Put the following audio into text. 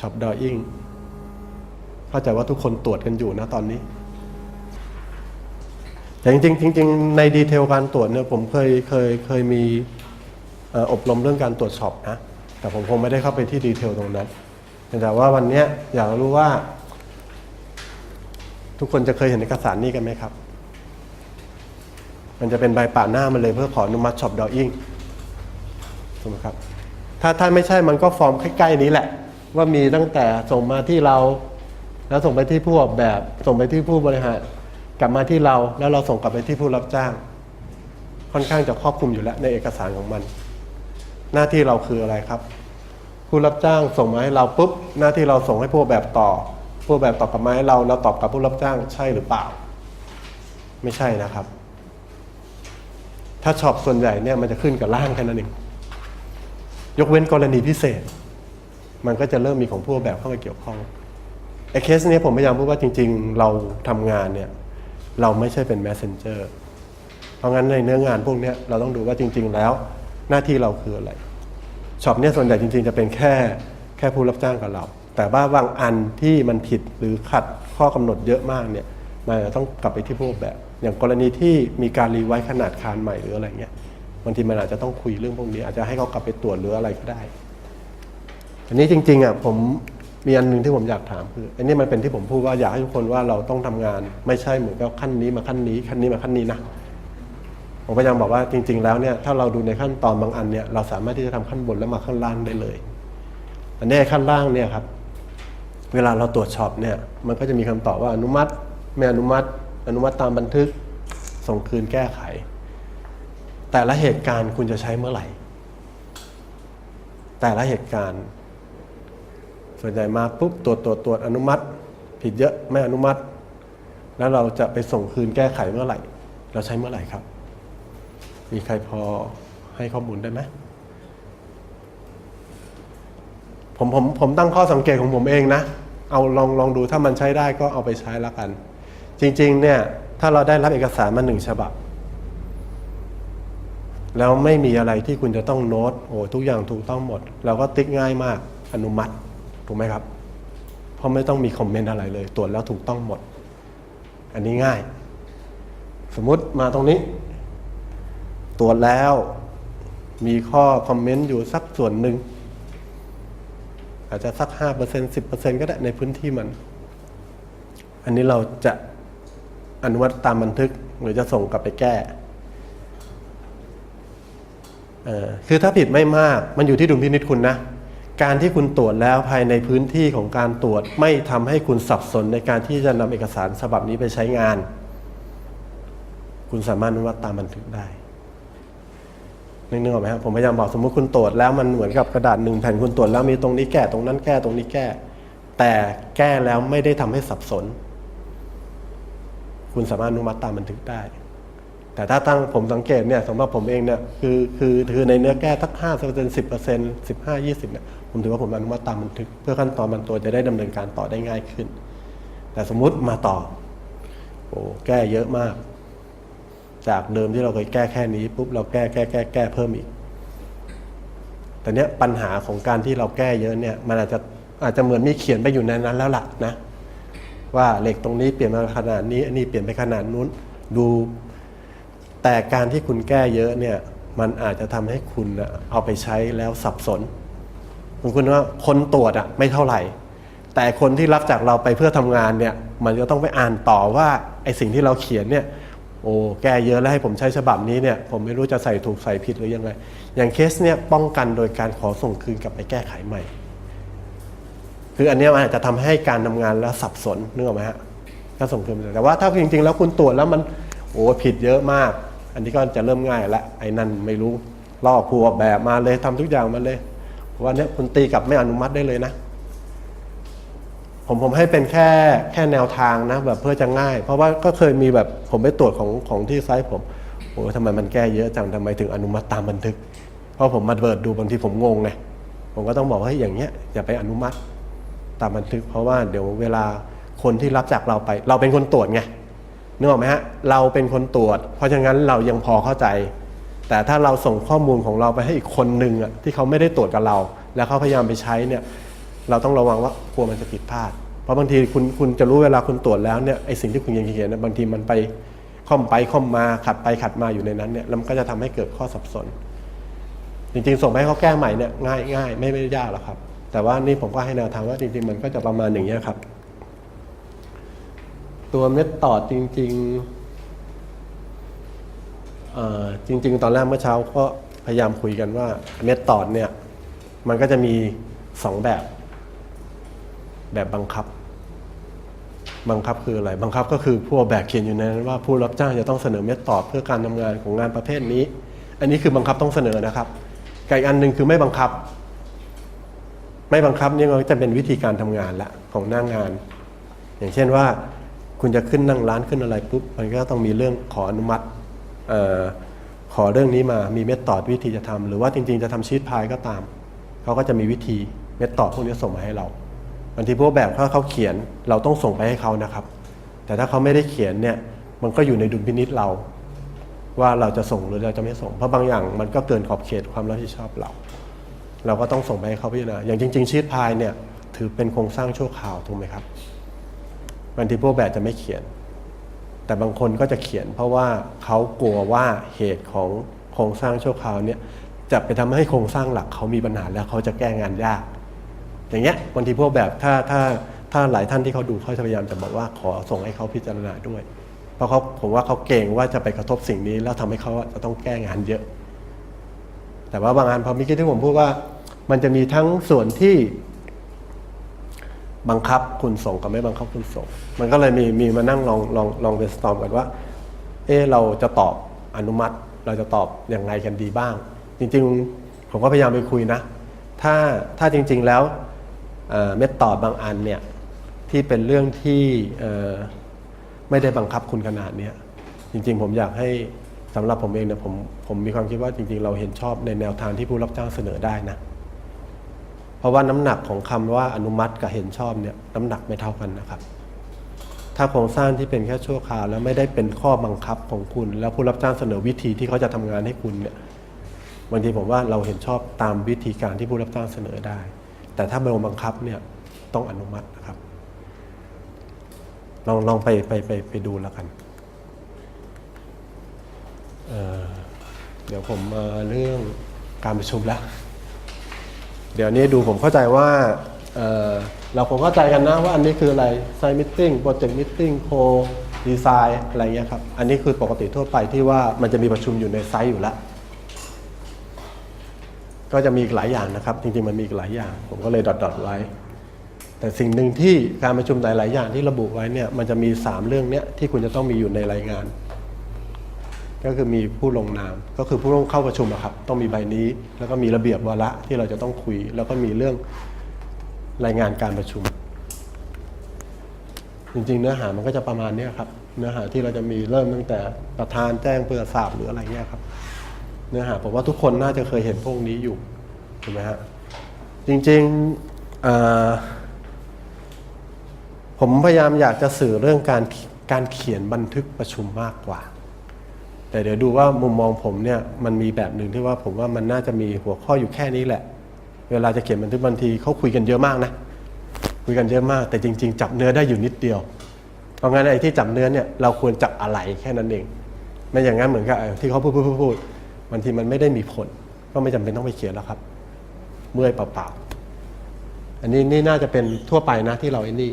ช็อปดออิ่งเข้าใจว่าทุกคนตรวจกันอยู่นะตอนนี้ แต่จริงๆจริงๆในดีเทลการตรวจเนี่ยผมเคยเคยเคยมีอบรมเรื่องการตรวจสอบนะ แต่ผมคงไม่ได้เข้าไปที่ดีเทลตรงนั้น แต่ว่าวันนี้อยากรู้ว่า ทุกคนจะเคยเห็นเอกสารนี้กันไหมครับ มันจะเป็นใบป่าหน้ามันเลยเพื่อขออนุมัติช็อปดออิ่งถูกไหมครับ ถ้าถ้าไม่ใช่มันก็ฟอร์มใกล้ๆนี้แหละ ว่ามีตั้งแต่ส่งมาที่เรา แล้วส่งไปที่ผู้ออกแบบ ส่งไปที่ผู้บริหารกลับมาที่เรา แล้วเราส่งกลับไปที่ผู้รับจ้าง ค่อนข้างจะครอบคลุมอยู่แล้วในเอกสารของมัน หน้าที่เราคืออะไรครับ ผู้รับจ้างส่งมาให้เราปุ๊บหน้าที่เราส่งให้ผู้ออกแบบต่อ ผู้ออกแบบตอบกลับมาให้เราเราตอบกับผู้รับจ้างใช่หรือเปล่า ไม่ใช่นะครับ ถ้าช็อปส่วนใหญ่เนี่ยมันจะขึ้นกับร่างแค่นั้นเองยกเว้นกรณีพิเศษ มันก็จะเริ่มมีของผู้ออกแบบเข้ามาเกี่ยวข้องไอ้เคสเนี้ยผมพยายามพูดว่าจริง ๆ เราทำงานเนี่ยเราไม่ใช่เป็น messenger เพราะงั้นในเนื้องานพวกเนี้ยเราต้องดูว่าจริง ๆ แล้วหน้าที่เราคืออะไรช็อปเนี่ยส่วนใหญ่จริง ๆ จะเป็นแค่แค่ผู้รับจ้างกับเรา แต่ว่าบางอันที่มันผิดหรือขัดข้อกำหนดเยอะมากเนี่ยมันจะต้องกลับไปที่ผู้ออกแบบ อย่างกรณีที่มีการรีไวซ์ขนาดคานใหม่หรืออะไรเงี้ยบางทีมันอาจจะต้องคุยเรื่องพวกนี้อาจจะให้เขากลับไปตรวจหรืออะไรก็ได้ อันนี้จริงๆอะผมมีอันหนึ่งที่ผมอยากถามคืออันนี้มันเป็นที่ผมพูดว่าอยากให้ทุกคนว่าเราต้องทำงาน ไม่ใช่เหมือนกับขั้นนี้มาขั้นนี้ขั้นนี้มาขั้นนี้นะผมพยายามบอกว่าจริง ๆ แล้วเนี่ยถ้าเราดูในขั้นตอนบางอันเนี่ยเราสามารถที่จะทำขั้นบนแล้วมาขั้นล่างได้เลย อันนี้ขั้นล่างเนี่ยครับ เวลาเราตรวจสอบเนี่ย มันก็จะมีคำตอบว่าอนุมัติไม่อนุมัติ อนุมัติตามบันทึกส่งคืนแก้ไข แต่ละเหตุการณ์คุณจะใช้เมื่อไหร่ แต่ละเหตุการณ์ ส่วนใหญ่มาปุ๊บตรวจตรวจตรวจอนุมัติ ผิดเยอะไม่อนุมัติ แล้วเราจะไปส่งคืนแก้ไขเมื่อไหร่ เราใช้เมื่อไหร่ครับ มีใครพอให้ข้อมูลได้ไหมผมผมผมตั้งข้อสังเกตของผมเองนะ เอาลองลองดูถ้ามันใช้ได้ก็เอาไปใช้แล้วกัน จริง ๆ เนี่ย ถ้าเราได้รับเอกสารมาหนึ่งฉบับ แล้วไม่มีอะไรที่คุณจะต้องโน้ตโอ้ทุกอย่างถูกต้องหมด เราก็ติ๊กง่ายมากอนุมัติ ถูกไหมครับ เพราะไม่ต้องมีคอมเมนต์อะไรเลย ตรวจแล้วถูกต้องหมด อันนี้ง่าย สมมติมาตรงนี้ ตรวจแล้วมีข้อคอมเมนต์อยู่สักส่วนหนึ่ง อาจจะสักห้าเปอร์เซ็นสิบเปอร์เซ็นก็ได้ในพื้นที่มัน อันนี้เราจะอนุมัตตามบันทึกหรือจะส่งกลับไปแก่คือถ้าผิดไม่มากมันอยู่ที่ดุลพินิจคุณนะ การที่คุณตรวจแล้วภายในพื้นที่ของการตรวจไม่ทำให้คุณสับสนในการที่จะนำเอกสารฉบับนี้ไปใช้งาน คุณสามารถอนุมัติตามบันทึกได้นึกนึกออกไหมครับผมพยายามบอกสมมติคุณตรวจแล้วมันเหมือนกับกระดาษหนึ่งแผ่นคุณตรวจแล้วมีตรงนี้แก้ตรงนั้นแก้ตรงนี้แก้ แต่แก้แล้วไม่ได้ทำให้สับสน คุณสามารถอนุมัติตามบันทึกได้ แต่ถ้าตั้งผมสังเกตเนี่ยสำหรับผมเองเนี่ยคือคือคือในเนื้อแก้ทักห้าเปอร์เซ็นสิบเปอร์เซ็นต์สิบห้ายี่สิบเนี่ยผมถือว่าผมอนุมัติตามบันทึก เพื่อขั้นตอนมันตัวจะได้ดำเนินการต่อได้ง่ายขึ้น แต่สมมุติมาต่อโอ้แก้เยอะมาก จากเดิมที่เราเคยแก้แค่นี้ปุ๊บเราแก้แก้แก้แก้เพิ่มอีกแต่เนี้ยปัญหาของการที่เราแก้เยอะเนี่ยมันอาจจะอาจจะเหมือนมีเขียนไปอยู่ในนั้นแล้วล่ะนะว่าเหล็กตรงนี้เปลี่ยนมาขนาดนี้อันนี้เปลี่ยนไปขนาดนู้นดู แต่การที่คุณแก้เยอะเนี่ยมันอาจจะทำให้คุณเอาไปใช้แล้วสับสนคุณคุณว่าคนตรวจอะไม่เท่าไหร่ แต่คนที่รับจากเราไปเพื่อทำงานเนี่ยมันก็ต้องไปอ่านต่อว่าไอสิ่งที่เราเขียนเนี่ยโอ้แก้เยอะแล้วให้ผมใช้ฉบับนี้เนี่ยผมไม่รู้จะใส่ถูกใส่ผิดหรือยังไง อย่างเคสเนี่ยป้องกันโดยการขอส่งคืนกลับไปแก้ไขใหม่ คืออันนี้มันอาจจะทำให้การทำงานแล้วสับสนนึกออกไหมฮะก็ส่งคืนไปแต่ว่าถ้าจริงๆ แล้วคุณตรวจแล้วมันโอ้ผิดเยอะมาก อันนี้ก็จะเริ่มง่ายแล้วไอ้นั่นไม่รู้ล่อครูออกแบบมาเลยทำทุกอย่างมาเลยวันนี้คุณตีกลับไม่อนุมัติได้เลยนะ ผมผมให้เป็นแค่แค่แนวทางนะ แบบเพื่อจะง่าย เพราะว่าก็เคยมีแบบผมไปตรวจของของที่ไซต์ผมโอ้ทำไมมันแก้เยอะจังทำไมถึงอนุมัติตามบันทึก เพราะผมมาเปิดดูบางทีผมงงไงผมก็ต้องบอกว่าอย่างเงี้ยอย่าไปอนุมัติตามบันทึก เพราะว่าเดี๋ยวเวลาคนที่รับจากเราไป เราเป็นคนตรวจไง นึกออกไหมฮะเราเป็นคนตรวจ เพราะฉะนั้นเรายังพอเข้าใจ แต่ถ้าเราส่งข้อมูลของเราไปให้อีกคนหนึ่งอะที่เขาไม่ได้ตรวจกับเรา แล้วเขาพยายามไปใช้เนี่ยเราต้องระวังว่ากลัวมันจะผิดพลาด เพราะบางทีคุณคุณจะรู้เวลาคุณตรวจแล้วเนี่ยไอสิ่งที่คุณยังเขียนเนี่ยบางทีมันไปค่อมไปค่อมมาขัดไปขัดมาอยู่ในนั้นเนี่ยแล้วมันก็จะทำให้เกิดข้อสับสน จริงๆ ส่งไปให้เขาแก้ใหม่เนี่ยง่ายง่ายไม่ไม่ยากหรอกครับ แต่ว่านี่ผมก็ให้แนวทางว่าจริงๆ มันก็จะประมาณอย่างนี้ครับ ตัวเม็ดตอดจริงๆจริง ๆ ตอนแรกเมื่อเช้าก็พยายามคุยกันว่าเม็ดตอดเนี่ย มันก็จะมีสองแบบ แบบบังคับ บังคับคืออะไร บังคับก็คือผู้ออกแบบเขียนอยู่ในนั้นว่าผู้รับจ้างจะต้องเสนอเม็ดตอบเพื่อการทำงานของงานประเภทนี้ อันนี้คือบังคับต้องเสนอนะครับกับอีกอันหนึ่งคือไม่บังคับ ไม่บังคับนี่ก็จะเป็นวิธีการทำงานละของหน้างงาน อย่างเช่นว่า คุณจะขึ้นนั่งร้านขึ้นอะไรปุ๊บมันก็ต้องมีเรื่องขออนุมัติออขอเรื่องนี้มามีเม็ดตอดวิธีจะทำหรือว่าจริง ๆ จะทำชีตพายก็ตามเขาก็จะมีวิธีเม็ดตอดพวกนี้ส่งมาให้เราบางทีพวกแบบถ้าเขาเขียนเราต้องส่งไปให้เขานะครับ แต่ถ้าเขาไม่ได้เขียนเนี่ยมันก็อยู่ในดุลพินิษเรา ว่าเราจะส่งหรือเราจะไม่ส่ง เพราะบางอย่างมันก็เกินขอบเขตความรับผิดชอบเรา เราก็ต้องส่งไปให้เขาพิจารณาอย่างจริง ๆ ชีตพายเนี่ยถือเป็นโครงสร้างชั่วคราวถูกไหมครับ บางทีพวกแบบจะไม่เขียน แต่บางคนก็จะเขียน เพราะว่าเขากลัวว่าเหตุของโครงสร้างชั่วคราวเนี่ยจะไปทำให้โครงสร้างหลักเขามีปัญหาแล้วเขาจะแก้งานยาก อย่างเงี้ยบางทีพวกแบบถ้าถ้าถ้าหลายท่านที่เขาดูเขาจะพยายามจะบอกว่าขอส่งให้เขาพิจารณาด้วย เพราะเขาผมว่าเขาเก่งว่าจะไปกระทบสิ่งนี้ แล้วทำให้เขาจะต้องแก้งานเยอะ แต่ว่าบางอันพอมื่อกี้ที่ผมพูดว่า มันจะมีทั้งส่วนที่ บังคับคุณส่งกับไม่บังคับคุณส่ง มันก็เลยมีมีมานั่งลองลองลองเบสตอมกันว่า เออเราจะตอบอนุมัติ เราจะตอบอย่างไรกันดีบ้าง จริงๆ ผมก็พยายามไปคุยนะ ถ้าถ้าจริง ๆแล้วเม็ดตอบบางอันเนี่ยที่เป็นเรื่องที่ไม่ได้บังคับคุณขนาดนี้จริง ๆ ผมอยากให้สำหรับผมเองเนี่ยผมผมมีความคิดว่าจริง ๆ เราเห็นชอบในแนวทางที่ผู้รับจ้างเสนอได้นะ เพราะว่าน้ำหนักของคำว่าอนุมัติกับเห็นชอบเนี่ยน้ำหนักไม่เท่ากันนะครับ ถ้าโครงสร้างที่เป็นแค่ชั่วคราว แล้วไม่ได้เป็นข้อบังคับของคุณ แล้วผู้รับจ้างเสนอวิธีที่เขาจะทำงานให้คุณเนี่ยบางทีผมว่าเราเห็นชอบตามวิธีการที่ผู้รับจ้างเสนอได้ แต่ถ้าเป็นบังคับเนี่ยต้องอนุมัตินะครับ ลองลองไปไปไปไปดูแล้วกันเเดี๋ยวผมมาเรื่องการประชุมแล้ว เดี๋ยวนี้ดูผมเข้าใจว่าเเราคงเข้าใจกันนะว่าอันนี้คืออะไรไซมิ e ติ้งโปรเจกต์มิ e ติ้งโคดีไซน์อะไรเงี้ยครับ อันนี้คือปกติทั่วไปที่ว่ามันจะมีประชุมอยู่ในไซต์อยู่แล้ว ก็จะมีอีกหลายอย่างนะครับ จริงๆมันมีอีกหลายอย่าง ผมก็เลยดอทๆไว้ แต่สิ่งหนึ่งที่การประชุมหลายๆอย่างที่ระบุไว้เนี่ยมันจะมี 3 เรื่องเนี้ยที่คุณจะต้องมีอยู่ในรายงาน ก็คือมีผู้ลงนาม ก็คือผู้ลงเข้าประชุมอะครับ ต้องมีใบนี้ แล้วก็มีระเบียบวาระที่เราจะต้องคุย แล้วก็มีเรื่องรายงานการประชุม จริงๆ เนื้อหามันก็จะประมาณนี้ครับ เนื้อหาที่เราจะมีเริ่มตั้งแต่ประธานแจ้งเพื่อทราบหรืออะไรเงี้ยครับ เนื้อหาผมว่าทุกคนน่าจะเคยเห็นพวกนี้อยู่ถูกไหมฮะจริงๆผมพยายามอยากจะสื่อเรื่องการการเขียนบันทึกประชุมมากกว่า แต่เดี๋ยวดูว่ามุมมองผมเนี่ยมันมีแบบหนึ่งที่ว่าผมว่ามันน่าจะมีหัวข้ออยู่แค่นี้แหละ เวลาจะเขียนบันทึกบางทีเขาคุยกันเยอะมากนะคุยกันเยอะมากแต่จริง ๆ จับเนื้อได้อยู่นิดเดียวเพราะงั้นไอ้ที่จับเนื้อเนี่ยเราควรจับอะไรแค่นั้นเอง ไม่อย่างนั้นเหมือนกับที่เขาพูดพูดพูดบางทีมันไม่ได้มีผล ก็ไม่จำเป็นต้องไปเขียนแล้วครับ เมื่อยเปล่าๆอันนี้นี่น่าจะเป็นทั่วไปนะที่เราไอ้นี่